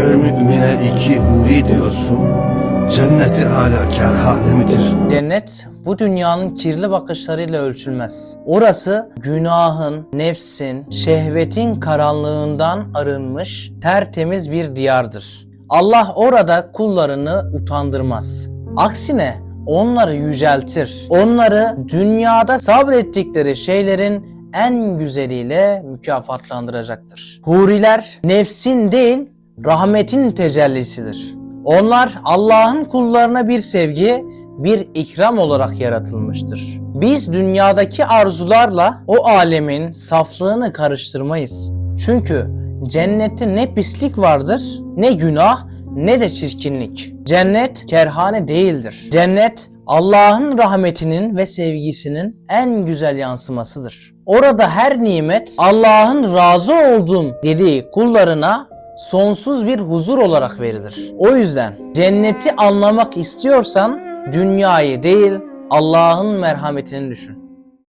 Kör mümine iki huri diyorsun. Cenneti hala kerhane midir? Cennet bu dünyanın kirli bakışlarıyla ölçülmez. Orası günahın, nefsin, şehvetin karanlığından arınmış tertemiz bir diyardır. Allah orada kullarını utandırmaz. Aksine onları yüceltir. Onları dünyada sabrettikleri şeylerin en güzeliyle mükafatlandıracaktır. Huriler nefsin değil rahmetin tecellisidir. Onlar Allah'ın kullarına bir sevgi, bir ikram olarak yaratılmıştır. Biz dünyadaki arzularla o alemin saflığını karıştırmayız. Çünkü cennette ne pislik vardır, ne günah, ne de çirkinlik. Cennet kerhane değildir. Cennet Allah'ın rahmetinin ve sevgisinin en güzel yansımasıdır. Orada her nimet Allah'ın razı olduğum dediği kullarına sonsuz bir huzur olarak verilir. O yüzden cenneti anlamak istiyorsan dünyayı değil Allah'ın merhametini düşün.